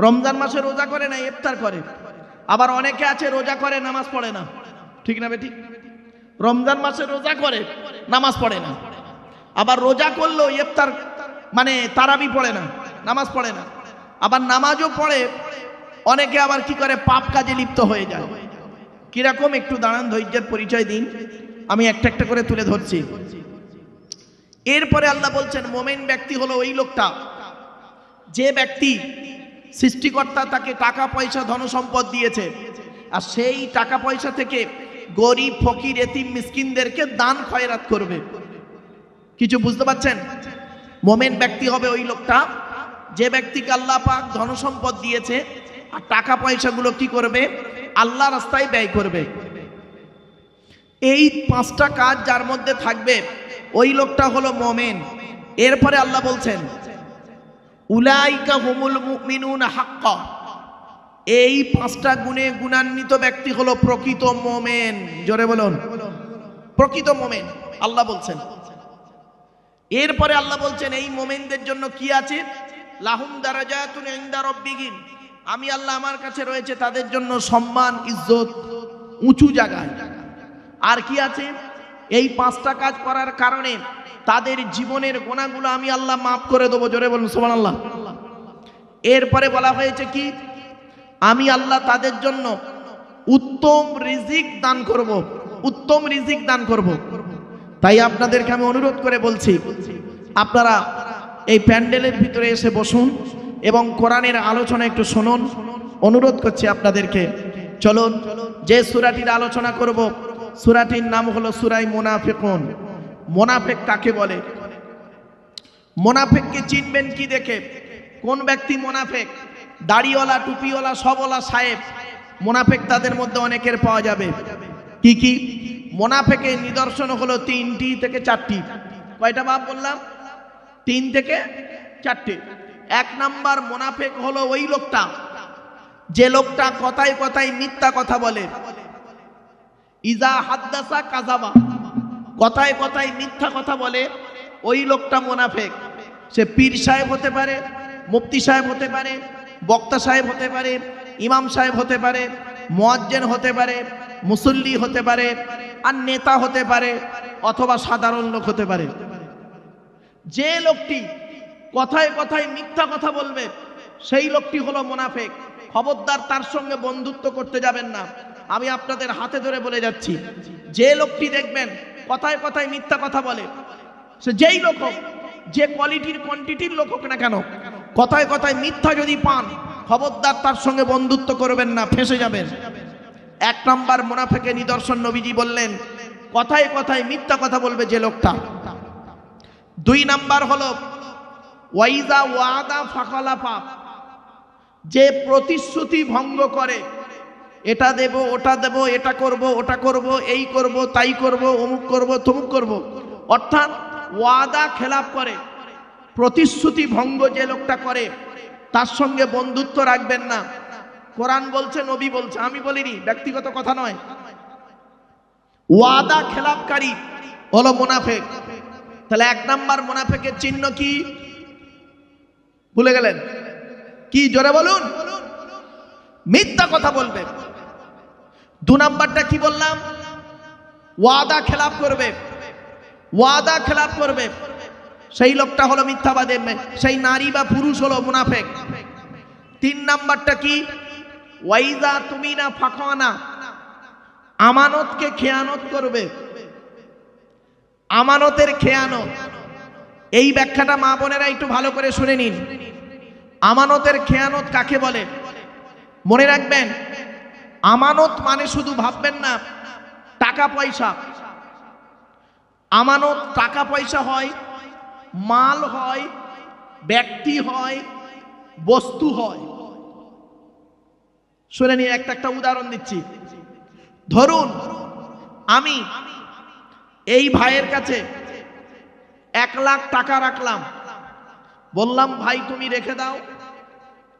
রমজান মাসে রোজা করে না, ইফতার করে। আবার অনেকে আছে, রোজা করে, নামাজ পড়ে না। ঠিক না বেটি? রমজান মাসে রোজা করে, নামাজ পড়ে না। আবার রোজা করলেও ইফতার মানে তারাবি পড়ে না, নামাজ পড়ে না। আবার নামাজও পড়ে, অনেকে আবার কি করে, পাপ কাজে লিপ্ত হয়ে যায়। কীরকম একটু দাঁড়ান, ধৈর্যের পরিচয় দিন। আমি একটা একটা করে তুলে ধরছি। এরপরে আল্লাহ বলছেন, মোমেন ব্যক্তি হলো ওই লোকটা। যে ব্যক্তি সৃষ্টিকর্তা তাকে টাকা পয়সা ধনসম্পদ দিয়েছে। আর সেই টাকা পয়সা থেকে গরিব, ফকির, এতিম, মিসকিনদেরকে দান খয়রাত করবে। কিছু বুঝতে পারছেন? মোমেন ব্যক্তি হবে ওই লোকটা। যে ব্যক্তিকে আল্লাহ পাক ধনসম্পদ দিয়েছে আর টাকা পয়সাগুলো কি করবে? আল্লাহ রাস্তায় ব্যয় করবে। এই পাঁচটা কাজ যার মধ্যে থাকবে, ওই লোকটা হলো মোমেন। এরপরে আল্লাহ বলছেন উলাইকা হুমুল মুমিনুন হাক্কা। এই পাঁচটা গুণে গুণান্বিত ব্যক্তি হলো প্রকৃত মোমেন। জোরে বলুন। প্রকৃত মোমেন। আল্লাহ বলছেন। এরপরে আল্লাহ বলছেন, এই মোমেনদের জন্য কি আছে? লাহুম দারাজাতুন ইনদা রাব্বিহিম। আমি আল্লাহ আমার কাছে রয়েছে, তাদের জন্য সম্মান, ইজ্জত, উঁচু জায়গায়। আর কি আছে? এই পাঁচটা কাজ করার কারণে তাদের জীবনের গোনাগুলো আমি আল্লাহ মাফ করে দেবো। জোরে বলুন সোমান আল্লাহ এরপরে বলা হয়েছে কি? আমি আল্লাহ তাদের জন্য উত্তম রিজিক দান করব, উত্তম রিজিক দান করব। তাই আপনাদেরকে আমি অনুরোধ করে বলছি, আপনারা এই প্যান্ডেলের ভিতরে এসে বসুন এবং কোরআনের আলোচনা একটু শুনুন। অনুরোধ করছি আপনাদেরকে, চলুন, যে সুরাটির আলোচনা করব সুরাটির নাম হলো সুরাই মোনাফেকুন। মোনাফেক কাকে বলে? মোনাফেককে চিনবেন কি দেখে? কোন ব্যক্তি মোনাফেক? দাড়িওয়ালা, টুপিওয়ালা, সবওয়ালা, সাহেব। মোনাফেক তাদের মধ্যে অনেকের পাওয়া যাবে। কি কি? মোনাফেকের নিদর্শন হলো তিনটি থেকে চারটি। কয়টা বাপ বললাম? তিন থেকে চারটে। এক নাম্বার মোনাফেক হলো ওই লোকটা। যে লোকটা কথায় কথায় মিথ্যা কথা বলে। ইজা হাদ্দাসা কাজাবা কথায় কথায় মিথ্যা কথা বলে, ওই লোকটা মোনাফেক। সে পীর সাহেব হতে পারে, মুফতি সাহেব হতে পারে, বক্তা সাহেব হতে পারে, ইমাম সাহেব হতে পারে, মোয়াজ্জেন হতে পারে, মুসল্লি হতে পারে, আর নেতা হতে পারে, অথবা সাধারণ লোক হতে পারে। যে লোকটি কথায় কথায় মিথ্যা কথা বলবে, সেই লোকটি হলো মোনাফেক। খবরদার তার সঙ্গে বন্ধুত্ব করতে যাবেন না। আমি আপনাদের হাতে ধরে বলে যাচ্ছি। যে লোকটি দেখবেন, কথায় কথায় মিথ্যা কথা বলে। সে যেই লোক হোক, যে কোয়ালিটির কোয়ান্টিটির লোক হোক না কেন, কথায় কথায় মিথ্যা যদি পান, খবরদার তার সঙ্গে বন্ধুত্ব করবেন না, ফেসে যাবেন। এক নাম্বার মোনাফেকে নিদর্শন নবীজি বললেন, কথায় কথায় মিথ্যা কথা বলবে যে লোকটা। দুই নাম্বার হলো, ওয়াইজা ওয়াদা ফাকলা পাপ যে প্রতিশ্রুতি ভঙ্গ করে এটা দেব, ওটা দেব, এটা করব, ওটা করব, এই করব, তাই করব, অমুক করব, তমুক করব। অর্থাৎ ওয়াদা খেলাপ করে, প্রতিশ্রুতি ভঙ্গ যে লোকটা করে, তার সঙ্গে বন্ধুত্ব রাখবেন না। কোরআন বলছে, নবী বলছে, আমি বলিনি, ব্যক্তিগত কথা নয়। ওয়াদা খেলাপকারী, হলো মুনাফেক। তাহলে এক নাম্বার মুনাফেকের চিহ্ন কি? ভুলে গেলেন? কি, জোরে বলুন? মিথ্যা কথা বলবে দু নাম্বারটা কি বললাম? ওয়াদা খেলাপ করবে। ওয়াদা খেলাপ করবে। সেই লোকটা হলো মিথ্যাবাদী, সেই নারী বা পুরুষ হলো মুনাফেক। তিন নাম্বারটা কি? ওয়াইজা তুমি না ফাঁকানা আমানতকে খেয়ানত করবে। আমানতের খেয়ানত। এই ব্যাখ্যাটা মা বোনেরা একটু ভালো করে শুনে নিন। আমানতের খেয়ানত কাকে বলে? মনে রাখবেন আমানত মানে শুধু ভাববেন না, টাকা পয়সা। আমানত টাকা পয়সা হয়, মাল হয়, ব্যক্তি হয়, বস্তু হয়। শুনে নিয়ে একটা একটা উদাহরণ দিচ্ছি। ধরুন, আমি এই ভাইয়ের কাছে এক লাখ টাকা রাখলাম। বললাম, ভাই, তুমি রেখে দাও।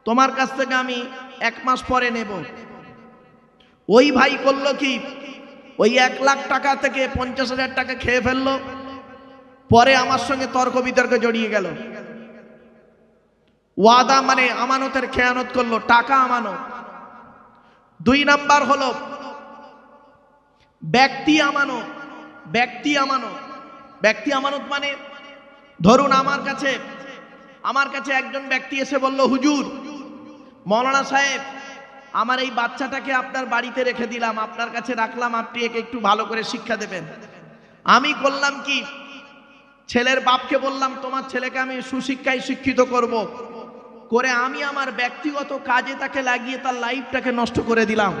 তোমার কাছ থেকে আমি এক মাস পরে নেব। ওই ভাই করল কি? ওই এক লাখ টাকা থেকে পঞ্চাশ হাজার টাকা খেয়ে ফেলল। পরে আমার সঙ্গে তর্ক বিতর্কে জড়িয়ে গেল। ওয়াদা মানে আমানতের খেয়ানত করল, টাকা আমানত। দুই নাম্বার হলো, ব্যক্তি আমানত ব্যক্তি আমানত। ব্যক্তি আমানত মানে ধরুন আমার কাছে আমার কাছে একজন ব্যক্তি এসে বলল, হুজুর, মৌলানা সাহেব আমার এই বাচ্চাটাকে আপনার বাড়িতে রেখে দিলাম, আপনার কাছে রাখলাম, আপনি একে একটু ভালো করে শিক্ষা দেবেন আমি করলাম কি, ছেলের বাপকে বললাম, তোমার ছেলেকে আমি সুশিক্ষায় শিক্ষিত করব। করে আমি আমার ব্যক্তিগত কাজে তাকে লাগিয়ে তার লাইফটাকে নষ্ট করে দিলাম